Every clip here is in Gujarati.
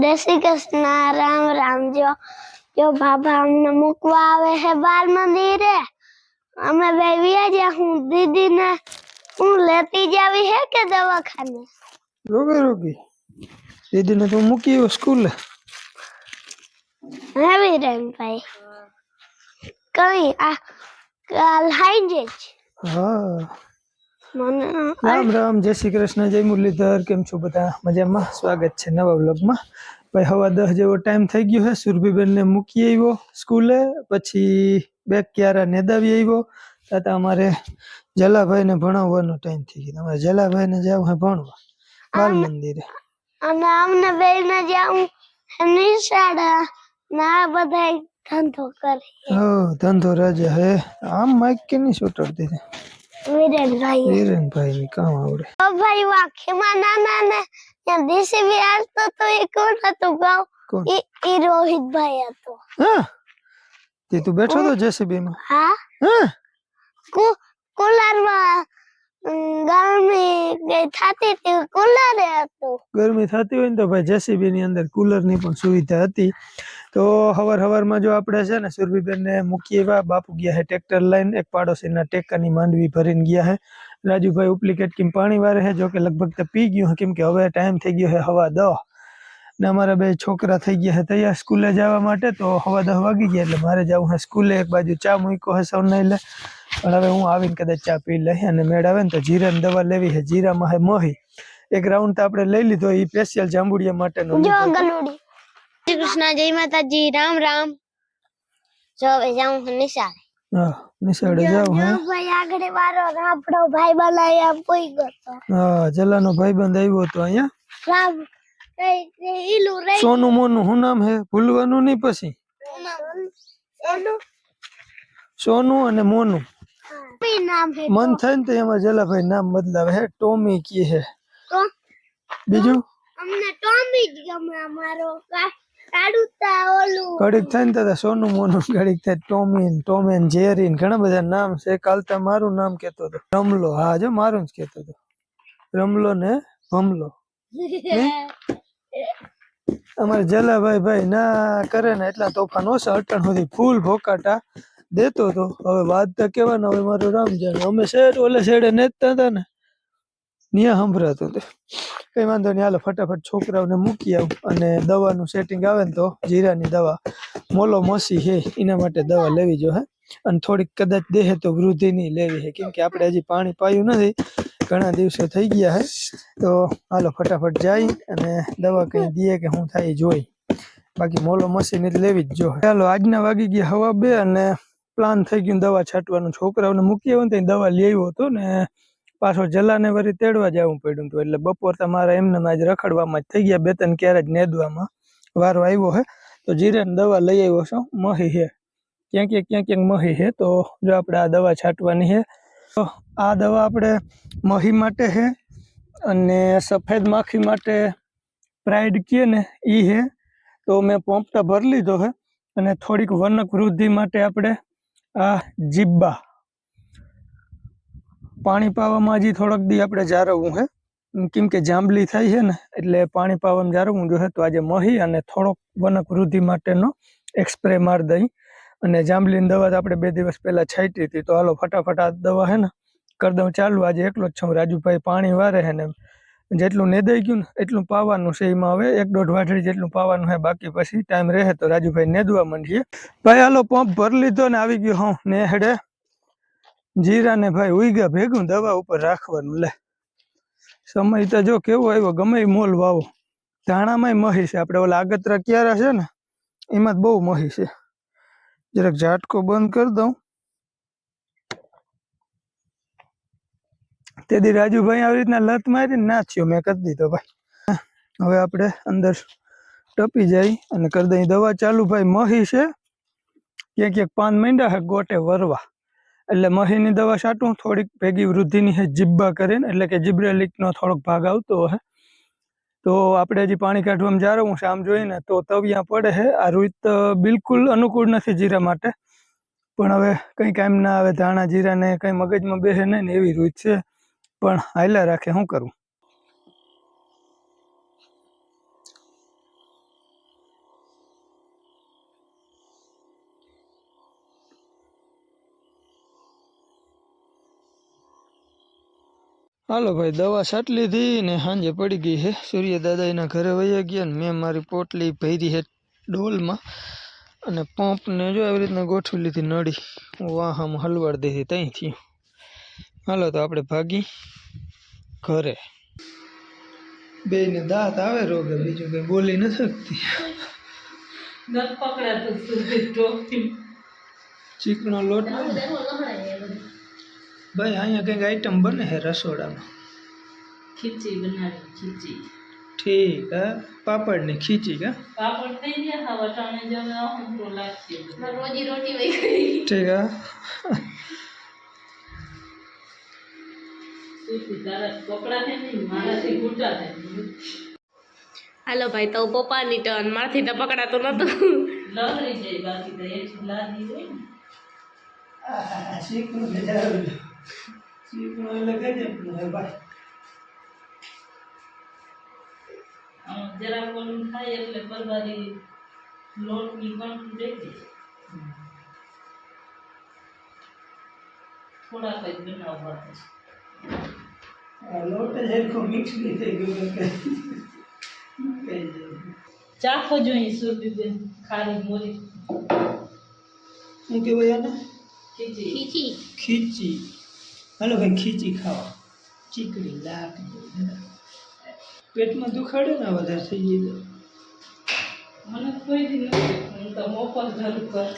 જય શ્રી કૃષ્ણ રામ રામ જો જો બાબા અમને મૂકવા આવે છે બાલ મંદિરે. અમે બે વ્યાજ્યા હું દીદીને હું લેતી જાવી હે કે દવાખાને? રોગી રોગી દીદીને તો મૂકી સ્કૂલે. હે વિરેનભાઈ કઈ આ કાલ હાઈ જ હા. રામ રામ જય શ્રી કૃષ્ણ જય મુરલીધર કેમ છો બધા? મજામાં? સ્વાગત છે નવા વ્લોગમાં. ભાઈ હવા દસ જેવો ટાઈમ થઈ ગયો છે. સુરભીબેનને મૂકી આવ્યો સ્કૂલે પછી બેગ ક્યારા નેદાવી આવ્યો. તાતા અમારે જલાભાઈને ભણાવવાનો ટાઈમ થઈ ગયો. અમારે જલાભાઈને જાવ હે ભણવા બાલ મંદિરે. અને અમને બે ને જાઉં નિશાળા. ના બધા ધંધો કરે. હો ધંધો રાજા હે. આમ માઈક કે નહીં છોટાડતી વિરેનભાઈ. હિરેનભાઈ ની કામ આવડે. ઓ ભાઈ વાખીમાં નાના ને ત્યાં બી આવતો તો એ કોણ હતું ગાવ? એ ઈ રોહિતભાઈ હતો. હા? તે તું બેઠો તો જેસીબી માં હા? હા? કુ કુલરમાં ગરમી થતી હતી કુલર હતું. ગરમી થતી હોય ને તો ભાઈ જેસીબી ની અંદર કુલરની પણ સુવિધા હતી. તો હવાર હવારમાં જો આપણે છે ને સુરભીબેન ને મૂકી એવા, બાપુ ગયા હે ટ્રેક્ટર લઈને, એક પાડોશીના ટેકાની માંડવી ભરીને ગયા હે. રાજુભાઈ ઉપલી કેમ પાણી વારે હે જો કે લગભગ તો પી ગયું કેમ કે હવે ટાઈમ થઈ ગયો હે હવા દહ. ને અમારા બે છોકરા થઈ ગયા હે તૈયાર સ્કૂલે જવા માટે, તો હવા દહ વાગી ગયા એટલે મારે જવું હે સ્કૂલે, એક બાજુ ચા મૂક્યો હે સૌને એટલે પણ હવે હું આવીને કદાચ ચા પી લઈ અને મેળ આવે ને તો જીરાની દવા લેવી છે. જીરામાં હે મોહી. એક રાઉન્ડ તો આપણે લઈ લીધો એ સ્પેશિયલ જાંબુડિયા માટેનો જો શ્રી કૃષ્ણ જય માતાજી રામ રામ. જો હવે જાઉં હું નિશાળે. હા નિશાળે જાવ હે. ભાઈ આગળ રાફડો ભાઈ બનાયા પોઈ ગયો હા જલાનો ભાઈબંધ આવ્યો હતો અહીંયા. રામ સોનું મોનું શું નામ હે? ભૂલવાનું નહીં પછી? સોનું અને મોનું. નામ હે મન થાય ને તો એમાં જલાભાઈ નામ બદલાવે હે ટોમી કી હે. બીજું? અમને ટોમી જ ગમે અમારો ઘડીક થાય ને તો સોનું મોનું ઘડીક થાય ટોમી ને ટોમેન જેરી ને ઘણા બધા નામ છે. કાલ તો મારું નામ કેતો હતો. રમલો. હા જો મારું જ કેતો હતો. રમલો ને ભમલો. અમારે જલાભાઈ ભાઈ ના કરે ને એટલા તોફાન. ઓછા અટણ સુધી ફૂલ ભોકાટા. દેતો હતો હવે વાત તો કેવાના હવે મારું રામ અમે શેડ ઓલે શેડે નેતતા હતા ને. ત્યાં સંભળાતું હતો કઈ વાંધો નહીં હાલો ફટાફટ છોકરાઓને મૂકી આવું. અને દવાનું સેટિંગ આવે ને તો જીરાની દવા. મોલો મોસી હે, એના માટે દવા લેવી જો, હે. અને થોડીક કદાચ દેહે તો વૃદ્ધિની લેવી હે, કેમ કે આપણે હજી પાણી પાયું નથી. ઘણા દિવસો થઈ ગયા હે. તો હાલો ફટાફટ જાય અને દવા કઈ દે કે હું થાય જોઈ. બાકી મોલો મશીન લેવી જ જો. ચાલો આજના વાગી ગયા હવા બે અને પ્લાન થઈ ગયું દવા છાંટવાનું. છોકરાઓને મૂકી આવ્યો ને ત્યાં દવા લઈ આવ્યો હતો ને પાછો જલાને વળી તેડવા જવું પડ્યું હતું. એટલે બપોર તમારા એમને આજ રખડવામાં જ થઈ ગયા. બે ત્રણ ક્યારે જ નેદવામાં વારો આવ્યો હે. તો જીરેન દવા લઈ આવ્યો છો. મહી હે. ક્યાં ક્યાંક ક્યાંક ક્યાંક મહી હે. તો જો આપણે આ દવા છાંટવાની છે તો આ દવા આપણે મહી માટે હે અને સફેદ માખી માટે પ્રાઇડ કહે ને એ હે. તો મેં પોંપટા ભરી લીધો છે અને થોડીક વનક વૃદ્ધિ માટે આપણે આ જીબ્બા. પાણી પાવામાં હજી થોડોક દી આપણે જાળવવું હે. કેમ કે જાંબલી થાય છે ને, એટલે પાણી પાવામાં જાળવવું જોઈએ તો આજે મહી અને થોડોક વનક વૃદ્ધિ માટેનો એક્સપ્રે માર દઈ. અને જાંબલીની દવા આપણે બે દિવસ પહેલાં છાંટી હતી, તો હાલો ફટાફટ આ દવા હે ને, કરી દઉં ચાલુ. આજે એકલો જ છું, રાજુભાઈ પાણી વારે હે ને જેટલું નેદાઈ ગયું ને એટલું પાવાનું છે એમાં હવે એક દોઢ વાટડી જેટલું પાવાનું છે બાકી પછી ટાઈમ રહે તો રાજુભાઈ નેદવા માંડીએ. ભાઈ, હાલો પંપ ભરી લીધો ને આવી ગયો હું ને હેડે. જીરા ને ભાઈ ઉઈગા ભેગું દવા ઉપર રાખવાનું, લે. સમય તો જો કેવો આવ્યો, ગમે મોલ વાવો. ધાણામાંય મહી છે. આપણે ઓલા આગતરા ક્યારે છે ને, એમાં બહુ મહી છે. જરાક ઝાટકો બંધ કરી દઉં. તે દી રાજુભાઈ આવી રીતના લત મારી ના થયો. મેં કરી દીધો ભાઈ. હવે આપણે અંદર ટપી જાય અને કરી દઈ દવા ચાલુ ભાઈ. મહી છે. ક્યાંક ક્યાંક પાન માંડ્યા હે, ગોટે વરવા. એટલે મહીની દવા છાંટું. થોડીક ભેગી વૃદ્ધિની હે, જીબ્બા કરીને. એટલે કે જીબ્રેલિકનો થોડોક ભાગ આવતો હે. તો આપણે હજી પાણી કાઢવામાં જાળવું છે. આમ જોઈને તો તવિયા પડે છે આ રૂત બિલકુલ અનુકૂળ નથી જીરા માટે. પણ હવે કંઈ કામ ના આવે. ધાણા જીરાને કંઈ મગજમાં બેસે નહીં ને એવી રૂત છે. પણ હાઈલા રાખે શું કરું? હાલો ભાઈ, દવા છાંટ લીધી ને સાંજે પડી ગઈ હે. સૂર્ય દાદા એના ઘરે વહી ગયા ને મેં મારી પોટલી ભરી હે ડોલમાં અને પંપને જો આવી રીતના ગોઠવી લીધી નળી. વાહામાં હલવાડ દીધી ત્યાંથી હાલો તો આપણે ભાગી ઘરે. બેને દાંત આવે રોગે બીજું કંઈ બોલી ન શકતી. ચીકણો લોટ. ભાઈ અહીંયા કંઈક આઈટમ બને છે રસોડામાં. ખીચી બનાવી ખીચી. ઠીક હા? પાપડની ખીચી કા? પાપડ થઈ ગયા હા વટાણે જમે આવું તો લાગશે રોજી રોટી વઈ ગઈ. ઠીક હા? હાલો ભાઈ, તો પપ્પાની ટર્ન મારથી તો પકડાતું નતું. લહરી જાય બાકી તો એક લાદી હોય ને ચીકણું બેજારું ચીકણું એટલે ગજબનું હે ભાઈ આમ જરાક ઓલું થાય એટલે પરબારી લોટની ગંઠ દઈ દે થોડાક જ બનાવવા છે. આ લોટ જ હરખો મિક્સ નહીં થઈ ગયો ચાખો જોઈએ સુરભીબેન ખારી મોરી. હું કહેવાય આને ખીચી. ખીચી. હલો ભાઈ ખીચી ખાવા ચીકડી લાક પેટમાં દુખાડે ને વધારે થઈ જાય. મને કોઈ દી નથી હું તો મોફત ઘર કર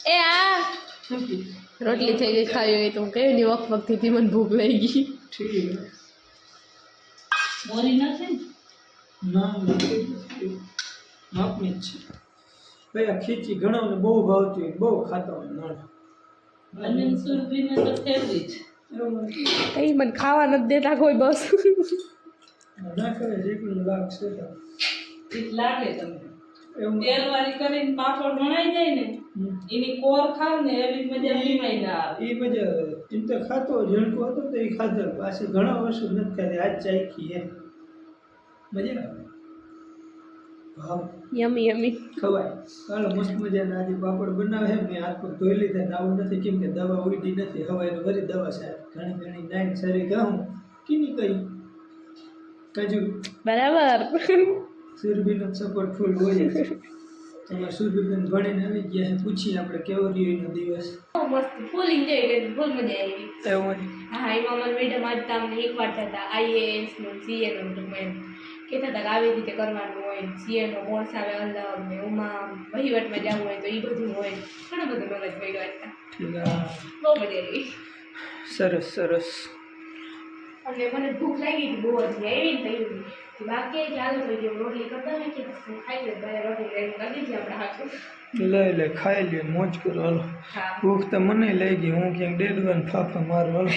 એ આ. શું કે? રોટલી થઈ ગઈ ખાવી હોય તો હું કઈ ની વખ વખતથી મને ભૂખ લઈ ગઈ ઠીક નથી ના નથી નથી. માપની જ છે ભાઈ ખીચી ઘણાને બહુ ભાવતી હોય બહુ ખાતો હોય. કઈ મને ખાવા નથી દેતા કોઈ બસ ના કરે જેટલું લાગશે લાગે તમને તેલવારી કરીને પાપડ વણાઈ જાય ને એની કોર ખાવ ને એવી મજા લીમાઈ ના આવે. એ મજા આવે. તો ખાતો જણકો હતો તો એ ખાધો પાછી ઘણા વર્ષો નથી ખાધી આજ ચાખી એમ મજા આવે. ભાવ. યમી યમી. ખવાય. ચાલો મસ્ત મજાના. આજે પાપડ બનાવે મેં હાથ પર ધોઈ લીધા. નાવું નથી કેમ કે દવા ઉડી નથી. હવાય વરી દવા છે. ઘણી ઘણી ડાઈન સારી ગાઉં કીની કઈ? કાજુ. બરાબર. સુરભીનો સપોર્ટ ફૂલ હોય જ તમારે સુરભીબેન ભણીને આવી ગયા પૂછીએ આપણે કેવો રહ્યો એનો દિવસ? મસ્ત. ફૂલ એન્જોય કરી. ફૂલ મજા આવી. એવું હા એમાં મને મેડમ આજ તમને એક વાર થતા. આઈએએસનું સીએ નું ટૂંકમાં કહેતા હતા કે આવી રીતે કરવાનું હોય. સીએ નો કોર્સ આવે અલગ ને એમાં વહીવટમાં જવું હોય તો એ બધું હોય. ઘણું બધું નોલેજ મળ્યું હતા બહુ મજા આવી. સરસ સરસ. અને મને ભૂખ લાગી બહુ જ એવી થયું. બાકી ચાલો તો જે રોટલી કરતા હોય કે બસ ખાઈ લે ભાઈ રોટલી રેડી કરી દીધી આપણે હાથું લઈ લે ખાઈ લે મોજ કરો હાલો હા ભૂખ તો મને લઈ ગઈ હું ક્યાંક ડેડવાન ફાફા મારું હાલો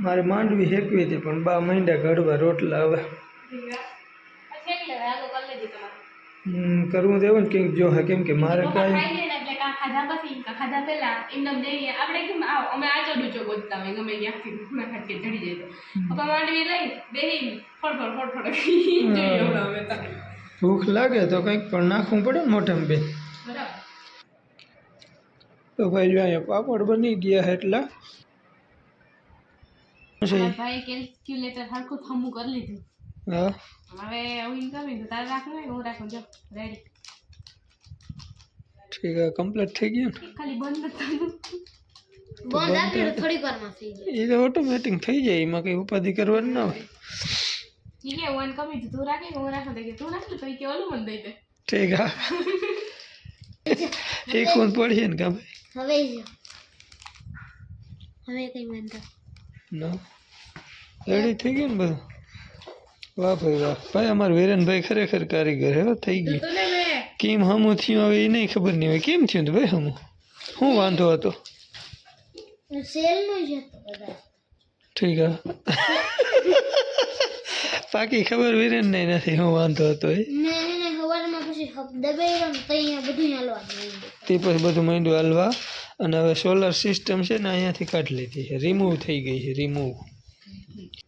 મારે માંડવી હેકવી હતી પણ બા મહિના ઘડવા રોટલા આવે પછી એટલે આગળ કરી લેજે તમારે હમ, કરવું તો એવું ને કંઈક જો હે કેમ કે મારે પપ્પા કાંઈ ખાઈ લે ને એટલે કાં ખાધા પછી કાં ખાધા પહેલા એમને એમ જઈએ આપણે કેમ આવ અમે આ ચોડું ચો ગોતતા હોય ગમે ક્યાંકથી ના ખાટકે ચડી જાય તો પપ્પા માંડવી લઈ બેહી ફળ ફળ ફળ ફળ જોઈએ હમણાં તો ભૂખ લાગે તો કંઈક પણ નાખવું પડે ને મોઢામાં બે. તો ભાઈ જો અહીંયા પાપડ બની ગયા છે? એટલા ભાઈ કેલ્ક્યુલેટર હરખું થમું કરી લીધું. હા. હવે હું કરવી તો તારે રાખવું હું રાખું? જો રેડી ઠીક છે કમ્પ્લીટ થઈ ગયું ખાલી બંધ થયું. બંધ રાખી થોડીક વારમાં થઈ જાય. એ તો ઓટોમેટિક થઈ જાય એમાં કઈ ઉપાધિ કરવાની ના હોય. ઠીક છે હું કમી તું રાખે કે હું રાખું તો કે તું રાખી તો એ કે ઓલું મને દઈ દે ઠીક હા એક ફોન પડીએ ને કા ભાઈ હવે જો હવે કઈ વાંધો ના રેડી થઈ ગયું ને બધું વાહ ભાઈ વાહ ભાઈ અમારા વીરેનભાઈ ખરેખર કારીગર હે હો, થઈ ગયું તો ને મેં કેમ હમું થયું હવે એ નહીં ખબર નહીં હોય કેમ થયું હતું ભાઈ હમું શું વાંધો હતો સેલ નો જ હતો કદાચ ઠીક હા બાકી ખબર વીરેન નહીં નથી શું વાંધો હતો એ. ને એને સવારમાં પછી દબાઈ રહ્યો ને તો અહીંયા બધું હાલવાનું માંડ્યું. તે પછી બધું માંડ્યું હાલવા. અને હવે સોલર સિસ્ટમ છે ને અહીંયાથી કાઢી લીધી છે. રિમૂવ થઈ ગઈ છે રિમૂવ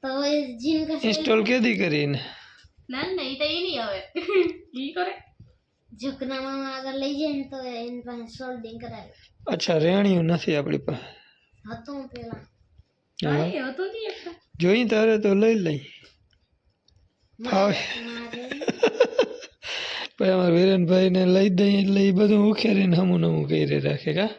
તો હવે જીમ કરશે. ઇન્સ્ટોલ કેદી કરીને? ના ના એ તો એ નહીં આવે. ઈ કરે. ઝકનામાં આગળ લઈ જાય ને તો એની પાસે સોલ્ડિંગ કરાવે. અચ્છા રેણિયું નથી આપણી પાસે. હતું પેલા. હા. એ હતો નહીં એક જોઈ તારે તો લઈ લઈ. ફાવે પછી અમારા વિરેનભાઈ ને લઈ દઈએ એટલે એ બધું ઉખેરીને હમું નમું કરી રાખે કા?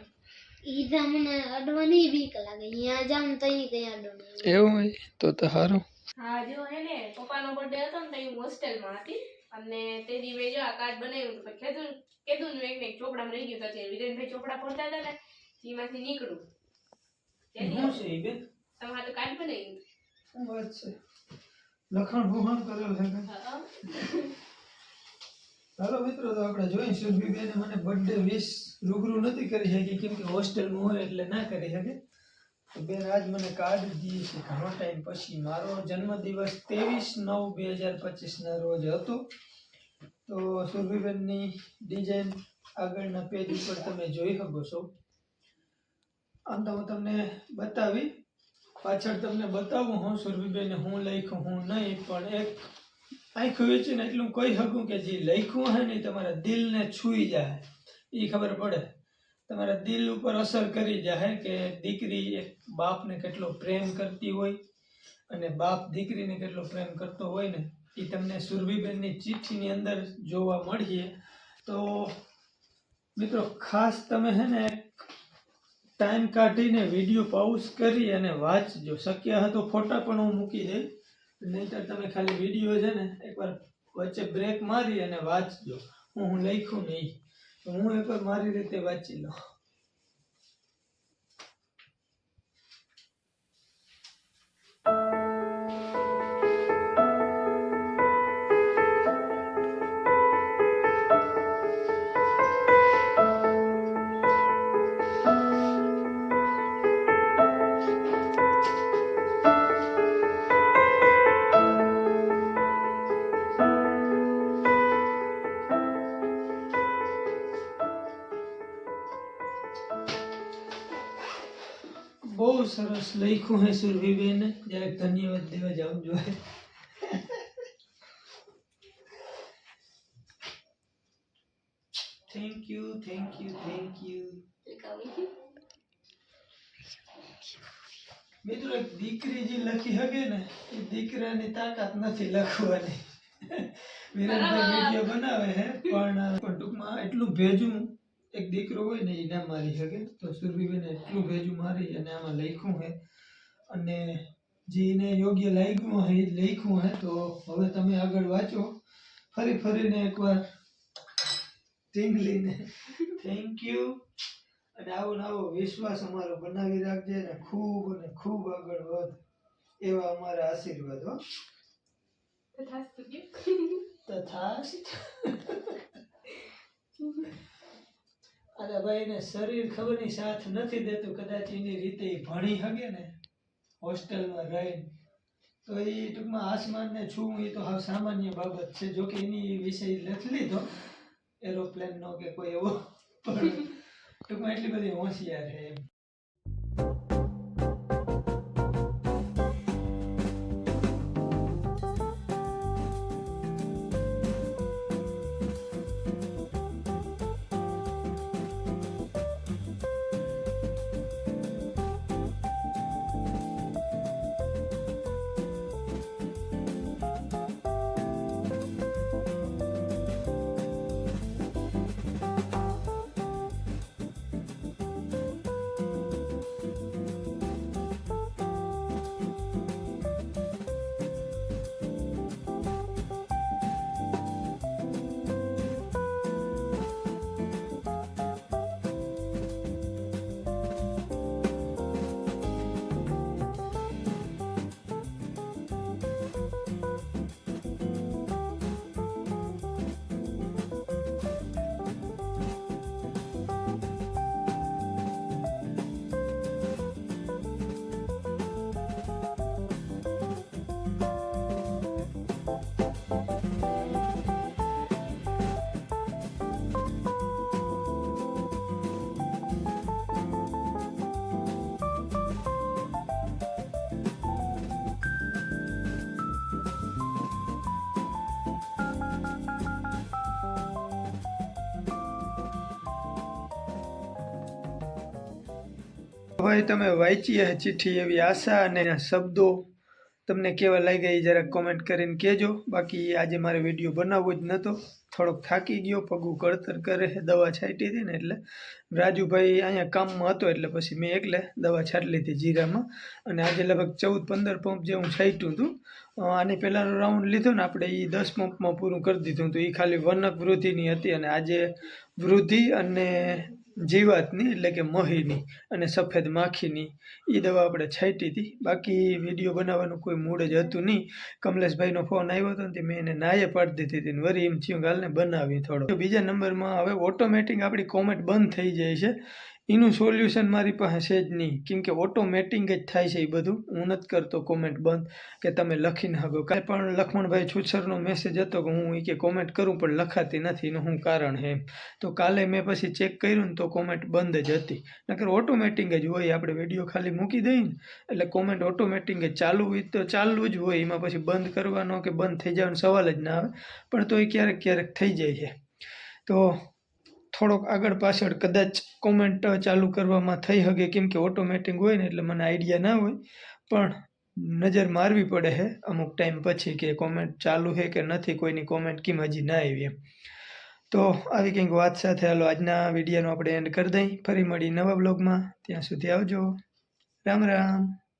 એવું હોય? તો તો સારું હા જો હે ને પપ્પાનો બર્થડે હતો ને તો હું હોસ્ટેલમાં હતી. અને તે દી મેં જો આ કાર્ડ બનાવ્યું તો કીધું કીધું ને એક ને ચોપડામાં રહી ગયું તો વિરેનભાઈ ચોપડા ભરતા હતા ને એમાંથી નીકળું. તમારે કાર્ડ બનાવ્યું. વાત છે? લખણ ભૂખણ કરેલ છે ચાલો મિત્રો તો આપણે જોઈ સુરભીબેને મને બર્થડે વિશ રૂબરૂ નથી કરી શકી કેમ કે હોસ્ટેલમાં હોય એટલે ના કરી શકે. તો બેન આજ મને કાર્ડ દીધી છે ઘણો ટાઈમ પછી મારો જન્મદિવસ ત્રેવીસ નવ બે હજાર પચીસના રોજ હતો. તો સુરભીબેનની ડિઝાઇન આગળના પેજ ઉપર તમે જોઈ શકો છો. આમ તો હું તમને બતાવી પાછળ તમને બતાવું હું સુરભીબેન, હું લખ્યું, હું નહીં, પણ એક આંખું વેચીને એટલું કહી શકું કે જે લખ્યું હે ને તમારા દિલને છૂઈ જાય. એ ખબર પડે. તમારા દિલ ઉપર અસર કરી જાય કે દીકરી એક બાપને કેટલો પ્રેમ કરતી હોય અને બાપ દીકરીને કેટલો પ્રેમ કરતો હોય ને એ તમને સુરભીબેનની ચિઠ્ઠીની અંદર જોવા મળીએ. તો મિત્રો, ખાસ તમે હે ને ટાઈમ કાઢીને વીડિયો પાઉઝ કરી અને વાંચજો શક્ય હોય તો ફોટા પણ હું મૂકી દઈશ. નહીંતર તમે ખાલી વીડિયો છે ને, એકવાર વચ્ચે બ્રેક મારી અને વાંચજો. હું લખ્યું નહીં. હું એકવાર મારી રીતે વાંચી લઉં. લખ્યું હે સુરભીબેન જરાક ધન્યવાદ દેવા જાઉં જોઈએ thank you thank you thank you મિત્રો એક દીકરી જે લખી હગે ને એ દીકરાની તાકાત નથી લખવાની. વિરાટ વીડિયો બનાવે હે પણ પણ ટૂંકમાં એટલું ભેજું એક દીકરો હોય ને એ ના મારી શકે તો સુરભીબેન એટલું ભેજું મારી અને આમાં લખ્યું હે. અને જે એને યોગ્ય લાગ્યું હે લખ્યું હે તો હવે તમે આગળ વાંચો. ફરી ફરીને એકવાર ટીંગલીને થેન્ક યુ અને આવો ને આવો વિશ્વાસ અમારો બનાવી રાખજે અને ખૂબ અને ખૂબ આગળ વધ. એવા અમારા આશીર્વાદ હો. કે તથાસ્ત. અરે ભાઈ એને શરીર ખબર નહીં સાથ નથી દેતું, કદાચ એની રીતે ભણી શકે ને, હોસ્ટેલમાં રહીને. તો એ ટૂંકમાં આસમાનને છું એ તો હાવ સામાન્ય બાબત છે. જો કે એની વિષય લખી લીધો, એરોપ્લેનનો કે કોઈ એવો, પણ ટૂંકમાં એટલી બધી હોશિયાર છે એમ. ભાઈ તમે વાંચી ચિઠ્ઠી એવી આશા અને શબ્દો તમને કેવા લાગ્યા એ જરાક કોમેન્ટ કરીને કહેજો. બાકી આજે મારે વીડિયો બનાવવો જ નહોતો થોડોક થાકી ગયો, પગું કળતર કરે, દવા છાંટી હતી ને એટલે રાજુભાઈ અહીંયા કામમાં હતો એટલે પછી મેં એકલે દવા છાંટી લીધી જીરામાં. અને આજે લગભગ ચૌદ પંદર પંપ જેવું છાંટ્યું હતું. આની પહેલાંનો રાઉન્ડ લીધો ને આપણે એ દસ પંપમાં પૂરું કરી દીધું હતું. એ ખાલી વનક વૃદ્ધિની હતી અને આજે વૃદ્ધિ અને જીવાતની એટલે કે મહીની અને સફેદ માખીની એ દવા આપણે છાંટી હતી બાકી વીડિયો બનાવવાનું કોઈ મૂડ જ હતું નહીં. કમલેશભાઈનો ફોન આવ્યો હતો ને મેં એને નાયે પાડી દીધી હતી વરી એમ થયું ગાલને બનાવી થોડો બીજા નંબરમાં હવે ઓટોમેટિક આપણી કોમેન્ટ બંધ થઈ જાય છે. એનું સોલ્યુશન મારી પાસે જ નહીં. કેમ કે ઓટોમેટિક જ થાય છે એ બધું. હું નથી કરતો કોમેન્ટ બંધ કે તમે લખી નાખો કાંઈ પણ લખમણભાઈ છુછરનો મેસેજ હતો કે હું એ કે કોમેન્ટ કરું પણ લખાતી નથી, એનું શું કારણ છે તો કાલે મેં પછી ચેક કર્યું ને તો કોમેન્ટ બંધ જ હતી. નકર ઓટોમેટિક જ હોય, આપણે વીડિયો ખાલી મૂકી દઈએ ને, એટલે કોમેન્ટ ઓટોમેટિક જ ચાલુ હોય તો ચાલુ જ હોય. એમાં પછી બંધ કરવાનો કે બંધ થઈ જવાનો સવાલ જ ના આવે. પણ તો એ ક્યારેક ક્યારેક થઈ જાય છે. તો થોડોક આગળ પાછળ કદાચ કોમેન્ટ ચાલુ કરવામાં થઈ શકે કેમ કે ઓટોમેટિક હોય ને એટલે મને આઈડિયા ના હોય. પણ નજર મારવી પડે છે અમુક ટાઈમ પછી કે કોમેન્ટ ચાલુ છે કે નથી, કોઈની કોમેન્ટ કેમ હજી ના આવી એમ. તો આવી કંઈક વાત સાથે હાલો, આજના વિડીયોનો આપણે એન્ડ કરી દઈ. ફરી મળી નવા બ્લોગમાં ત્યાં સુધી આવજો. રામ રામ.